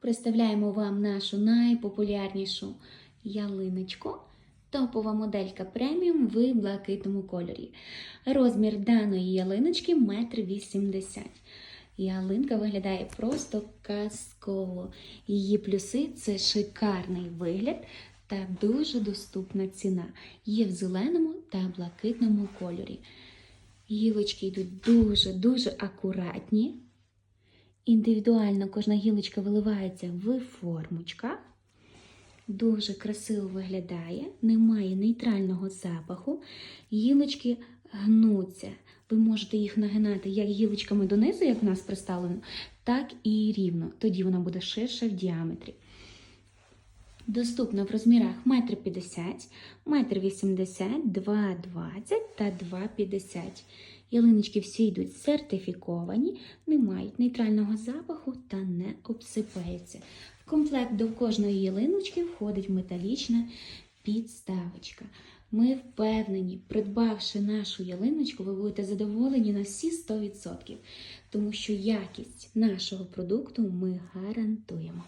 представляємо вам нашу найпопулярнішу ялиночку. Топова моделька преміум в блакитному кольорі. Розмір даної ялиночки 1,80 м. Ялинка виглядає просто казково. Її плюси це шикарний вигляд та дуже доступна ціна. Є в зеленому та блакитному кольорі. Гілочки йдуть дуже-дуже акуратні. Індивідуально кожна гілочка виливається в формочках. Дуже красиво виглядає, немає нейтрального запаху. Гілочки гнуться. Ви можете їх нагинати як гілочками донизу, як в нас представлено, так і рівно. Тоді вона буде ширша в діаметрі. Доступна в розмірах 1,50 м, 1,80 м, 2,20 та 2,50 Ялиночки всі йдуть сертифіковані, не мають нейтрального запаху та не обсипаються. В комплект до кожної ялиночки входить металічна підставочка. Ми впевнені, придбавши нашу ялиночку, ви будете задоволені на всі 100%, тому що якість нашого продукту ми гарантуємо.